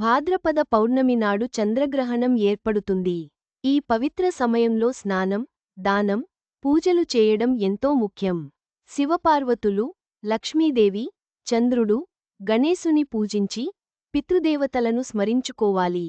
భాద్రపద పౌర్ణమి నాడు చంద్రగ్రహణం ఏర్పడుతుంది. ఈ పవిత్ర సమయంలో స్నానం దానం పూజలు చేయడం ఎంతో ముఖ్యం. శివపార్వతులు లక్ష్మీదేవి చంద్రుడు గణేశుని పూజించి పితృదేవతలను స్మరించుకోవాలి.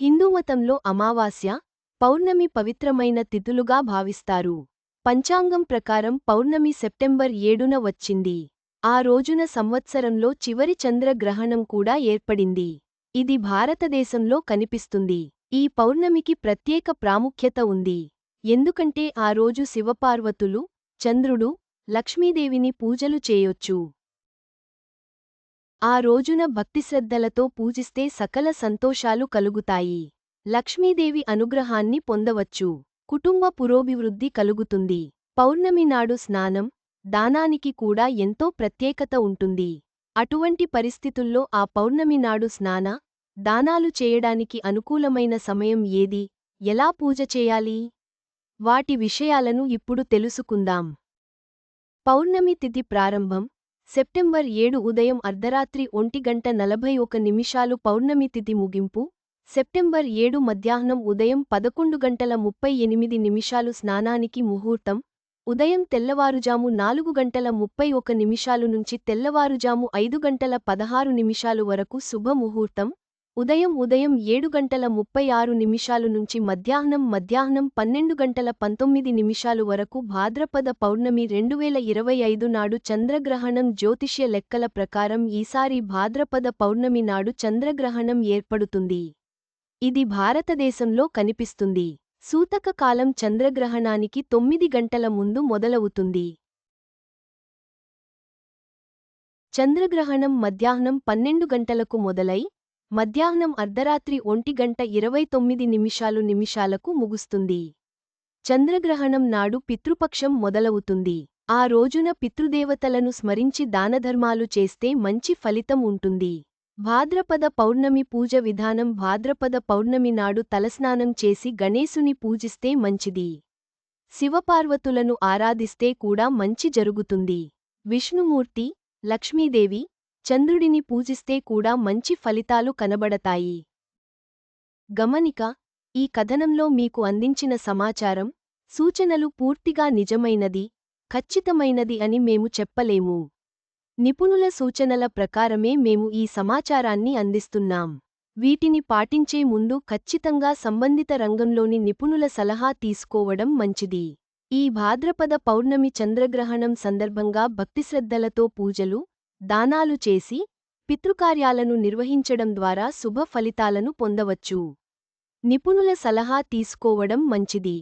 హిందూమతంలో అమావాస్య పౌర్ణమి పవిత్రమైన తిథులుగా భావిస్తారు. పంచాంగం ప్రకారం పౌర్ణమి సెప్టెంబర్ ఏడున వచ్చింది. ఆ రోజున సంవత్సరంలో చివరి చంద్రగ్రహణం కూడా ఏర్పడింది. ఇది భారతదేశంలో కనిపిస్తుంది. ఈ పౌర్ణమికి ప్రత్యేక ప్రాముఖ్యత ఉంది. ఎందుకంటే ఆ రోజు శివపార్వతులు చంద్రుడు లక్ష్మీదేవిని పూజలు చేయొచ్చు. ఆ రోజున భక్తిశ్రద్ధలతో పూజిస్తే సకల సంతోషాలు కలుగుతాయి. లక్ష్మీదేవి అనుగ్రహాన్ని పొందవచ్చు. కుటుంబ పురోభివృద్ధి కలుగుతుంది. పౌర్ణమి నాడు స్నానం దానానికి కూడా ఎంతో ప్రత్యేకత ఉంటుంది. అటువంటి పరిస్థితుల్లో ఆ పౌర్ణమి నాడు స్నాన దానాలు చేయడానికి అనుకూలమైన సమయం ఏది? ఎలా పూజ చేయాలి? వాటి విషయాలను ఇప్పుడు తెలుసుకుందాం. పౌర్ణమి తిథి ప్రారంభం సెప్టెంబర్ ఏడు ఉదయం అర్ధరాత్రి ఒంటి గంట నలభై ఒక నిమిషాలు పౌర్ణమి తిథి ముగింపు సెప్టెంబర్ ఏడు మధ్యాహ్నం ఉదయం పదకొండు గంటల ముప్పై ఎనిమిది నిమిషాలు స్నానానికి ముహూర్తం ఉదయం తెల్లవారుజాము నాలుగు గంటల ముప్పై ఒక నిమిషాలు నుంచి తెల్లవారుజాము ఐదు గంటల పదహారు నిమిషాలు వరకు శుభ ముహూర్తం ఉదయం ఉదయం ఏడు గంటల ముప్పై ఆరు నిమిషాలు నుంచి మధ్యాహ్నం మధ్యాహ్నం పన్నెండు గంటల పంతొమ్మిది నిమిషాలు వరకు భాద్రపద పౌర్ణమి రెండువేల ఇరవై ఐదు నాడు చంద్రగ్రహణం జ్యోతిష్య లెక్కల ప్రకారం ఈసారి భాద్రపద పౌర్ణమి నాడు చంద్రగ్రహణం ఏర్పడుతుంది. ఇది భారతదేశంలో కనిపిస్తుంది. సూతక కాలం చంద్రగ్రహణానికి తొమ్మిది గంటల ముందు మొదలవుతుంది. చంద్రగ్రహణం మధ్యాహ్నం పన్నెండు గంటలకు మొదలై మధ్యాహ్నం అర్ధరాత్రి ఒంటి గంట ఇరవై తొమ్మిది నిమిషాలు నిమిషాలకు ముగుస్తుంది. చంద్రగ్రహణం నాడు పితృపక్షం మొదలవుతుంది. ఆ రోజున పితృదేవతలను స్మరించి దానధర్మాలు చేస్తే మంచి ఫలితం ఉంటుంది. భాద్రపద పౌర్ణమి పూజ విధానం భాద్రపద పౌర్ణమి నాడు తలస్నానం చేసి గణేశుని పూజిస్తే మంచిది. శివపార్వతులను ఆరాధిస్తే కూడా మంచి జరుగుతుంది. విష్ణుమూర్తి లక్ష్మీదేవి చంద్రుడిని పూజిస్తే కూడా మంచి ఫలితాలు కనబడతాయి. గమనిక ఈ కథనంలో మీకు అందించిన సమాచారం సూచనలు పూర్తిగా నిజమైనది ఖచ్చితమైనది అని మేము చెప్పలేము. నిపుణుల సూచనల ప్రకారమే మేము ఈ సమాచారాన్ని అందిస్తున్నాం. వీటిని పాటించే ముందు ఖచ్చితంగా సంబంధిత రంగంలోని నిపుణుల సలహా తీసుకోవడం మంచిది. ఈ భాద్రపద పౌర్ణమి చంద్రగ్రహణం సందర్భంగా భక్తిశ్రద్ధలతో పూజలు దానాలు చేసి పితృకార్యాలను నిర్వహించడం ద్వారా శుభ ఫలితాలను పొందవచ్చు. నిపుణుల సలహా తీసుకోవడం మంచిది.